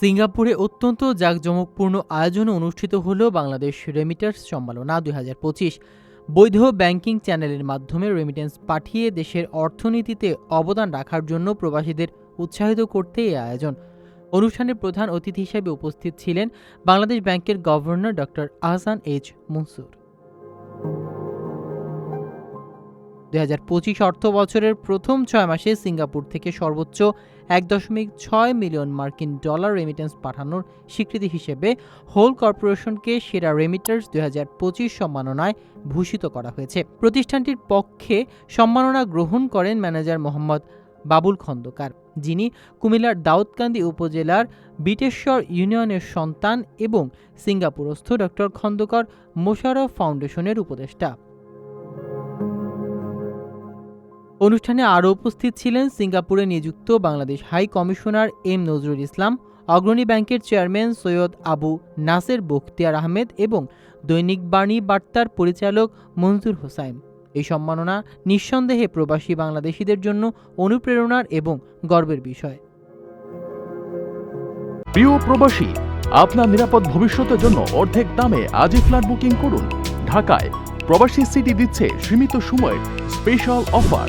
সিঙ্গাপুরে অত্যন্ত জাঁকজমকপূর্ণ আয়োজনে অনুষ্ঠিত হল বাংলাদেশ রেমিটার্স সম্মেলনা দুই বৈধ ব্যাংকিং চ্যানেলের মাধ্যমে রেমিটেন্স পাঠিয়ে দেশের অর্থনীতিতে অবদান রাখার জন্য প্রবাসীদের উৎসাহিত করতে এই আয়োজন। অনুষ্ঠানে প্রধান অতিথি হিসেবে উপস্থিত ছিলেন বাংলাদেশ ব্যাংকের governor doctor Ahsan H Mansur. দুই পঁচিশ অর্থ বছরের প্রথম ছয় মাসে সিঙ্গাপুর থেকে সর্বোচ্চ এক দশমিক ছয় মিলিয়ন মার্কিন ডলার রেমিটেন্স পাঠানোর স্বীকৃতি হিসেবে হোল কর্পোরেশনকে সেরা রেমিটার্স দুই হাজার পঁচিশ সম্মাননায় ভূষিত করা হয়েছে। প্রতিষ্ঠানটির পক্ষে সম্মাননা গ্রহণ করেন ম্যানেজার মোহাম্মদ বাবুল খন্দকার, যিনি কুমিল্লার দাউদকান্দি উপজেলার বিটেশ্বর ইউনিয়নের সন্তান এবং সিঙ্গাপুরস্থ ডক্টর খন্দকার মোশাররফ ফাউন্ডেশনের উপদেষ্টা। অনুষ্ঠানে আরও উপস্থিত ছিলেন সিঙ্গাপুরে নিযুক্ত Bangladesh high commissioner M Nazrul Islam, Agrani ব্যাংকের চেয়ারম্যান সৈয়দ আবু নাসের বখতিয়ার আহমেদ এবং দৈনিক বাণী বার্তার পরিচালক মনজুর হোসাইন। এই সম্মাননা নিঃসন্দেহে প্রবাসী বাংলাদেশিদের জন্য অনুপ্রেরণার এবং গর্বের বিষয়। প্রিয় প্রবাসী, আপনার নিরাপদ ভবিষ্যতের জন্য অর্ধেক দামে আজই ফ্ল্যাট বুকিং করুন। ঢাকায় প্রবাসী সিটি দিচ্ছে সীমিত সময়ের স্পেশাল অফার।